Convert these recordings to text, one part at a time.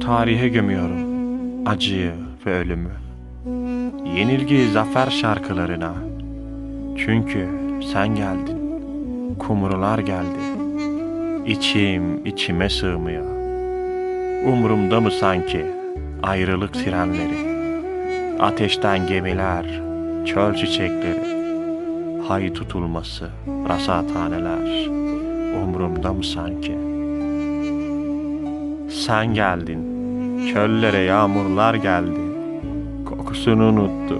Tarihe gömüyorum acıyı ve ölümü. Yenilgi zafer şarkılarına. Çünkü sen geldin. Kumrular geldi. İçim içime sığmıyor. Umurumda mı sanki ayrılık sirenleri? Ateşten gemiler, çöl çiçekleri. Hay tutulması, rasathaneler. Umurumda mı sanki? Sen geldin, çöllere yağmurlar geldi. Kokusunu unuttu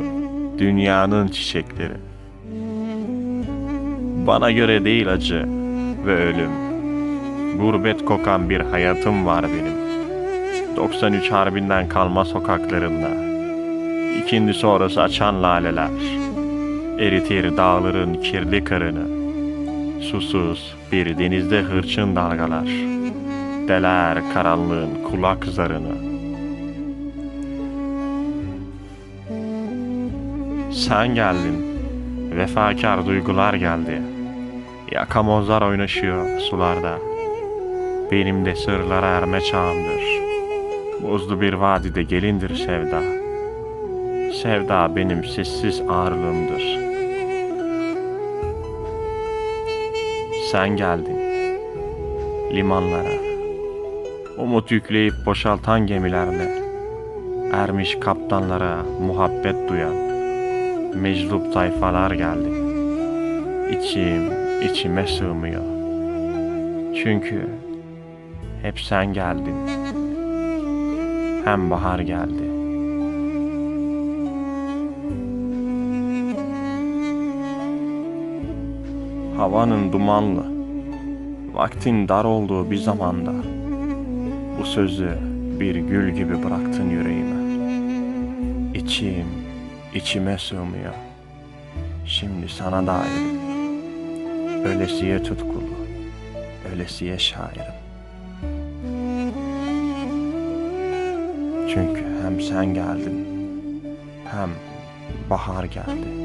dünyanın çiçekleri. Bana göre değil acı ve ölüm. Gurbet kokan bir hayatım var benim. 93 harbinden kalma sokaklarında. İkindi sonrası açan laleler. Eritir dağların kirli karını. Susuz bir denizde hırçın dalgalar. Deler karanlığın kulak zarını. Sen geldin. Vefakar duygular geldi. Yakamozlar oynaşıyor sularda. Benim de sırlara erme çağımdır. Buzlu bir vadide gelindir sevda. Sevda benim sessiz ağırlığımdır. Sen geldin. Limanlara. Umut yükleyip boşaltan gemilerle. Ermiş kaptanlara muhabbet duyan. Meczup tayfalar geldi. İçim içime sığmıyor. Çünkü hep sen geldin. Hem bahar geldi. Havanın dumanlı, vaktin dar olduğu bir zamanda bu sözü bir gül gibi bıraktın yüreğime. İçim içime sığmıyor. Şimdi sana dair ölesiye tutkulu, ölesiye şairim. Çünkü hem sen geldin hem bahar geldi.